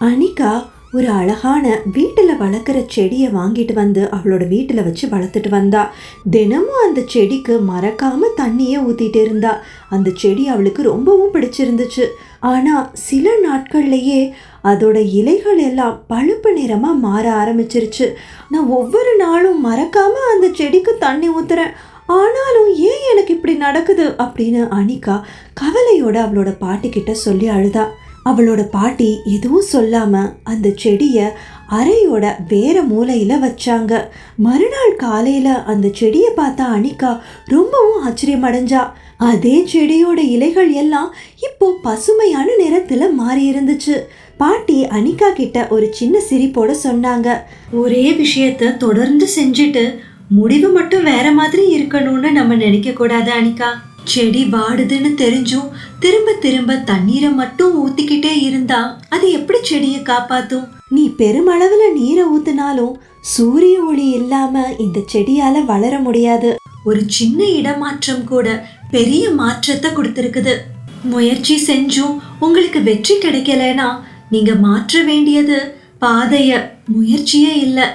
அனிகா ஒரு அழகான வீட்டில் வளர்க்குற செடியை வாங்கிட்டு வந்து அவளோட வீட்டில் வச்சு வளர்த்துட்டு வந்தா. தினமும் அந்த செடிக்கு மறக்காம தண்ணியை ஊத்திட்டு இருந்தா. அந்த செடி அவளுக்கு ரொம்பவும் பிடிச்சிருந்துச்சு. ஆனால் சில நாட்கள்லயே அதோட இலைகள் எல்லாம் பழுப்பு நிறமாக மாற ஆரம்பிச்சிருச்சு. நான் ஒவ்வொரு நாளும் மறக்காம அந்த செடிக்கு தண்ணி ஊத்துறேன். ஆனாலும் ஏன் எனக்கு இப்படி நடக்குது அப்படின்னு அனிகா கவலையோட அவளோட பாட்டி கிட்ட சொல்லி அழுதா. அவளோட பாட்டி எதுவும் சொல்லாம அந்த செடியை அறையோட வேற மூலையில் வச்சாங்க. மறுநாள் காலையில் அந்த செடியை பார்த்தா அனிகா ரொம்பவும் ஆச்சரியமடைஞ்சா. அதே செடியோட இலைகள் எல்லாம் இப்போ பசுமையான நிறத்தில் மாறி இருந்துச்சு. பாட்டி அனிகா கிட்ட ஒரு சின்ன சிரிப்போட சொன்னாங்க. ஒரே விஷயத்த தொடர்ந்து செஞ்சுட்டு முடிவு மட்டும் வேற மாதிரி இருக்கணும்னு நம்ம நினைக்க கூடாது அனிகா செடி வாடுதுன்னு தெரிஞ்சும் திரும்ப திரும்ப தண்ணீரை மட்டும் ஊத்திக்கிட்டே இருந்தா அது எப்படி செடியை காப்பாத்தும்? நீ பெருமளவுல நீரை ஊத்தினாலும் சூரிய ஒளி இல்லாம இந்த செடியால வளர முடியாது. ஒரு சின்ன இடமாற்றம் கூட பெரிய மாற்றத்தை கொடுத்துருக்குது. முயற்சி செஞ்சும் உங்களுக்கு வெற்றி கிடைக்கலனா நீங்க மாற்ற வேண்டியது பாதைய முயற்சியே இல்லை.